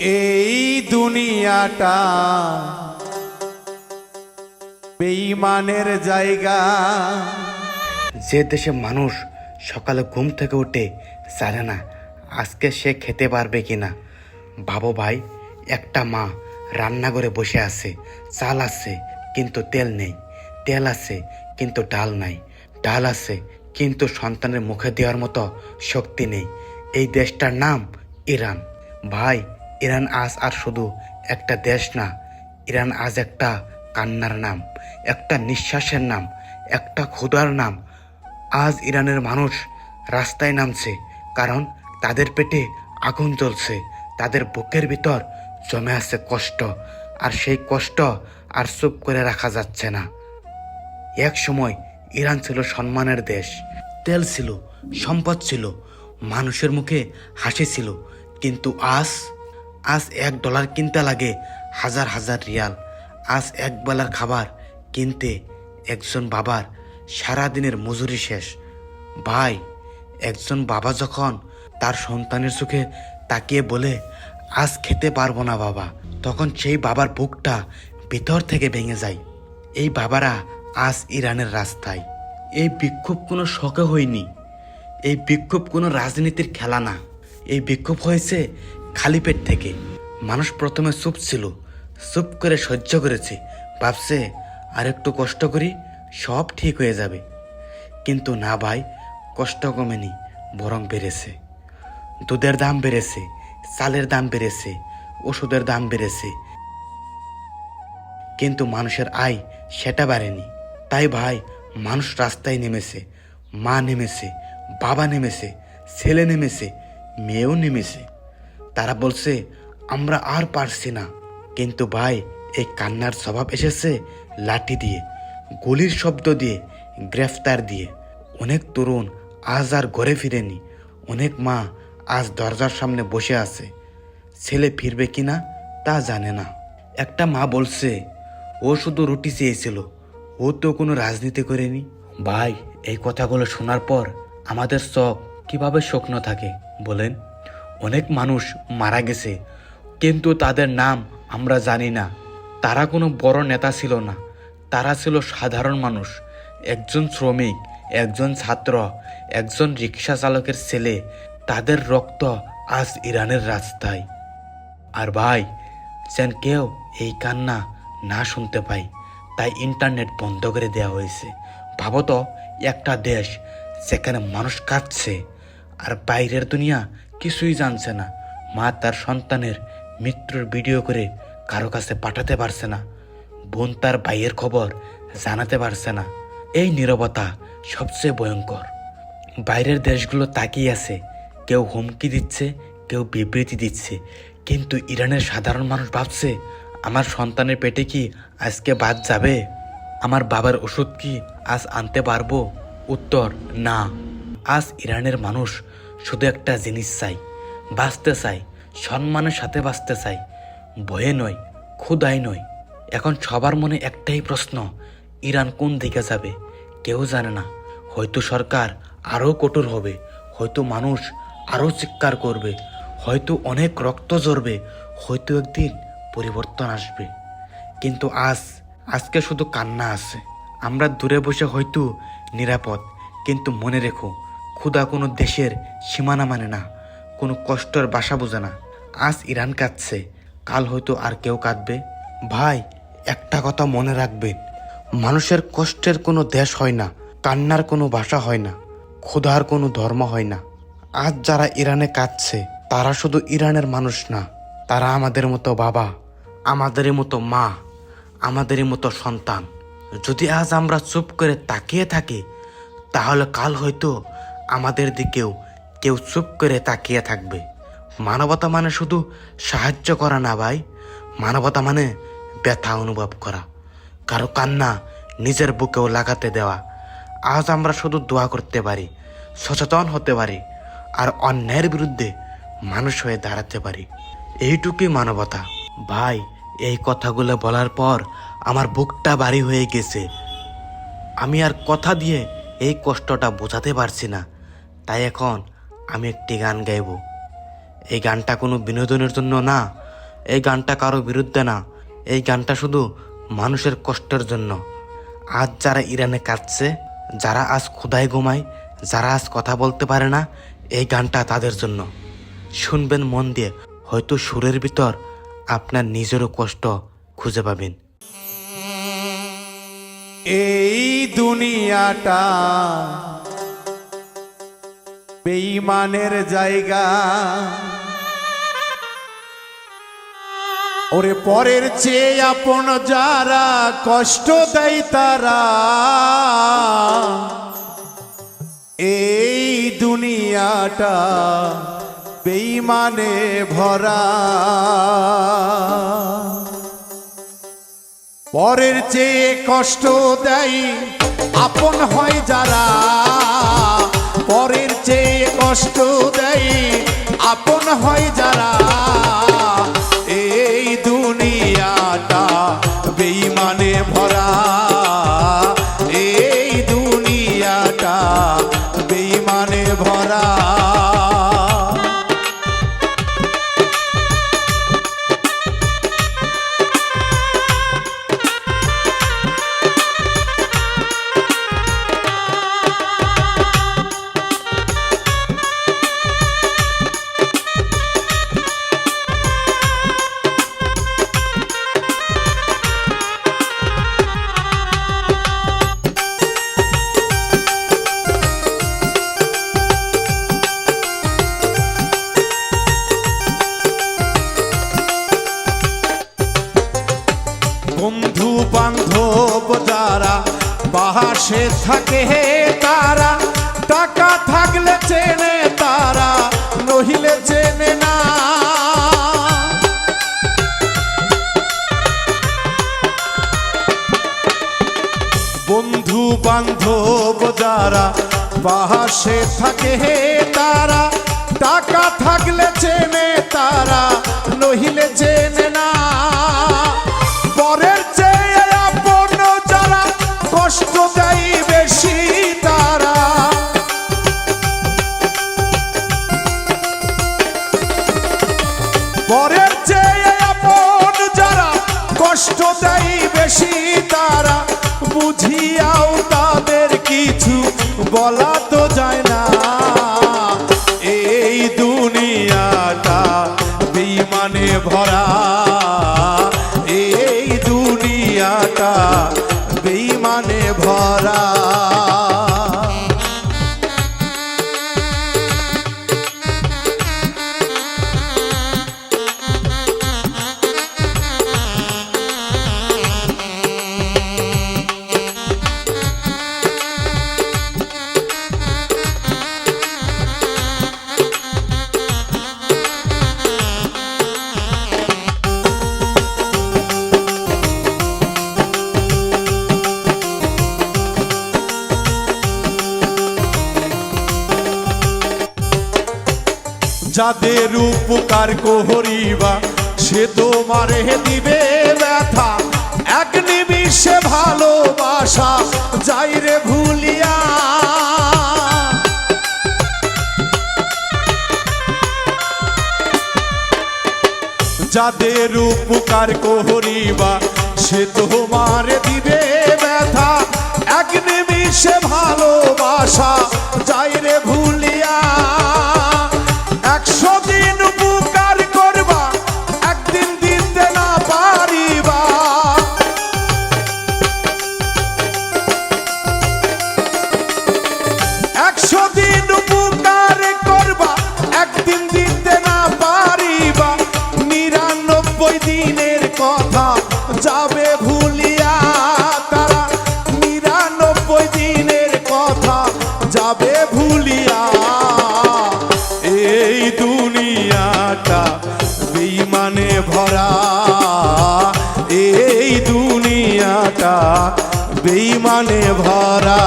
এই দুনিয়াটা বেইমানের জায়গা। যে দেশে মানুষ সকালে ঘুম থেকে উঠে জানে না আজকে সে খেতে পারবে কিনা। ভাবো ভাই, একটা মা রান্নাঘরে বসে আছে, চাল আছে, কিন্তু তেল নেই। তেল আছে, কিন্তু ডাল নাই। ডাল আছে, কিন্তু সন্তানের মুখে দেওয়ার মতো শক্তি নেই। এই দেশটার নাম ইরান। ভাই ইরান আজ আর শুধু একটা দেশ না, ইরান আজ একটা কান্নার নাম, একটা নিঃশ্বাসের নাম, একটা ক্ষুধার নাম। আজ ইরানের মানুষ রাস্তায় নামছে, কারণ তাদের পেটে আগুন জ্বলছে, তাদের বুকের ভিতর জমে আছে কষ্ট, আর সেই কষ্ট আর চুপ করে রাখা যাচ্ছে না। এক সময় ইরান ছিল সম্মানের দেশ, তেল ছিল, সম্পদ ছিল, মানুষের মুখে হাসি ছিল, কিন্তু আজ আজ এক ডলার কিনতে লাগে হাজার হাজার রিয়াল। আজ এক বেলার খাবার কিনতে একজন বাবার সারাদিনের মজুরি শেষ। ভাই, একজন বাবা যখন তার সন্তানের চোখে তাকিয়ে বলে, আজ খেতে পারব না বাবা, তখন সেই বাবার বুকটা ভিতর থেকে ভেঙে যায়। এই বাবারা আজ ইরানের রাস্তায়। এই বিক্ষোভ কোনো শখে হয়নি। এই বিক্ষোভ কোনো রাজনীতির খেলা না। এই বিক্ষোভ হয়েছে খালি পেট থেকে। মানুষ প্রথমে চুপ ছিল, চুপ করে সহ্য করেছে। ভাবছে আর একটু কষ্ট করি, সব ঠিক হয়ে যাবে। কিন্তু না ভাই, কষ্ট কমেনি, বরং বেড়েছে। দুধের দাম বেড়েছে, চালের দাম বেড়েছে, ওষুধের দাম বেড়েছে। কিন্তু মানুষের আয় সেটা বাড়েনি। তাই ভাই, মানুষ রাস্তায় নেমেছে, মা নেমেছে, বাবা নেমেছে, ছেলে নেমেছে, মেয়েও নেমেছে। তারা বলছে, আমরা আর পারছি না। কিন্তু ভাই, এই কান্নার স্বভাব এসেছে লাঠি দিয়ে, গুলির শব্দ দিয়ে, গ্রেফতার দিয়ে। অনেক তরুণ আজ আর ঘরে ফিরেনি। অনেক মা আজ দরজার সামনে বসে আছে। ছেলে ফিরবে কিনা তা জানে না। একটা মা বলছে, ও শুধু রুটি চেয়েছিল, ও তো কোনো রাজনীতি করেনি। ভাই, এই কথাগুলো শোনার পর আমাদের চোখ কীভাবে শুকনো থাকে, বলেন। অনেক মানুষ মারা গেছে, কিন্তু তাদের নাম আমরা জানি না। তারা কোনো বড় নেতা ছিল না। তারা ছিল সাধারণ মানুষ। একজন শ্রমিক, একজন ছাত্র, একজন রিক্সা চালকের ছেলে। তাদের রক্ত আজ ইরানের রাস্তায়। আর ভাই, যেন কেউ এই কান্না না শুনতে পাই তাই ইন্টারনেট বন্ধ করে দেওয়া হয়েছে। ভাবত একটা দেশ যেখানে মানুষ কাঁদছে, আর বাইরের দুনিয়া কিছুই জানছে না। মা তার সন্তানের মৃত্যুর ভিডিও করে কারও কাছে পাঠাতে পারছে না। বোন তার ভাইয়ের খবর জানাতে পারছে না। এই নীরবতা সবচেয়ে ভয়ঙ্কর। বাইরের দেশগুলো তাকিয়ে আছে। কেউ হুমকি দিচ্ছে, কেউ বিবৃতি দিচ্ছে। কিন্তু ইরানের সাধারণ মানুষ ভাবছে, আমার সন্তানের পেটে কি আজকে বাদ যাবে? আমার বাবার ওষুধ কি আজ আনতে পারব? উত্তর, না। আজ ইরানের মানুষ শুধু একটা জিনিস চাই, বাঁচতে চাই, সম্মানের সাথে বাঁচতে চাই। ভয়ে নয় ক্ষুদায় নয়। এখন সবার মনে একটাই প্রশ্ন, ইরান কোন দিকে যাবে? কেউ জানে না। হয়তো সরকার আরও কঠোর হবে, হয়তো মানুষ আরও চিৎকার করবে, হয়তো অনেক রক্ত ঝরবে, হয়তো একদিন পরিবর্তন আসবে। কিন্তু আজ, আজকে শুধু কান্না আছে। আমরা দূরে বসে হয়তো নিরাপদ, কিন্তু মনে রেখো ক্ষুধা কোনো দেশের সীমানা মানে না, কোনো কষ্টের বাসা বোঝে না। আজ ইরান কাঁদছে, কাল হয়তো আর কেউ কাঁদবে। ভাই, একটা কথা মনে রাখবেন মানুষের কষ্টের কোনো দেশ হয় না, কান্নার কোনো ভাষা হয় না, ক্ষুধার কোনো ধর্ম হয় না। আজ যারা ইরানে কাঁদছে, তারা শুধু ইরানের মানুষ না, তারা আমাদের মতো বাবা, আমাদেরই মতো মা, আমাদেরই মতো সন্তান। যদি আজ আমরা চুপ করে তাকিয়ে থাকি, তাহলে কাল হয়তো আমাদের দিকেও কেউ চুপ করে তাকিয়ে থাকবে। মানবতা মানে শুধু সাহায্য করা না ভাই। মানবতা মানে ব্যথা অনুভব করা। কারও কান্না নিজের বুকেও লাগাতে দেওয়া। আজ আমরা শুধু দোয়া করতে পারি, সচেতন হতে পারি, আর অন্যায়ের বিরুদ্ধে মানুষ হয়ে দাঁড়াতে পারি। এইটুকুই মানবতা। ভাই, এই কথাগুলো বলার পর আমার বুকটা ভারী হয়ে গেছে। আমি আর কথা দিয়ে এই কষ্টটা বোঝাতে পারছি না। তাই এখন আমি একটি গান গাইব। এই গানটা কোনো বিনোদনের জন্য না, এই গানটা কারও বিরুদ্ধে না, এই গানটা শুধু মানুষের কষ্টের জন্য। আজ যারা ইরানে কাঁদছে, যারা আজ ক্ষুদায় ঘুমায়, যারা আজ কথা বলতে পারে না, এই গানটা তাদের জন্য। শুনবেন মন দিয়ে, হয়তো সুরের ভিতর আপনার নিজেরও কষ্ট খুঁজে পাবেন। এই দুনিয়াটা বেঈমানের জায়গা। ওরে পরের চেয়ে আপন যারা কষ্ট দেয় তারা। এই দুনিয়াটা বেঈমানে ভরা। পরের চেয়ে কষ্ট দেয় আপন হয় যারা। কষ্ট দেয় আপন হয় যারা যারা বাহাসে থাকে হে তারা টাকা থাকলে চেনে তারা নহিলে চেনে দেয় বেশি তারা বুঝিয়াও তাদের কিছু বলা তো যায় না। এই দুনিয়াটা বিমানে ভরা। এই দুনিয়াটা বিমানে ভরা। যাদের উপকার করিবা সে তোমারে দিবে ব্যথা। এক নিমিষে ভালোবাসা, যাই রে ভুলিয়া। যাদের উপকার করিবা সে তোমার দিবে ব্যথা। এক নিমিষে ভালোবাসা, যাই রে ভুলিয়া। একশো ভরা। এই দুনিয়াটা বেইমানে ভরা।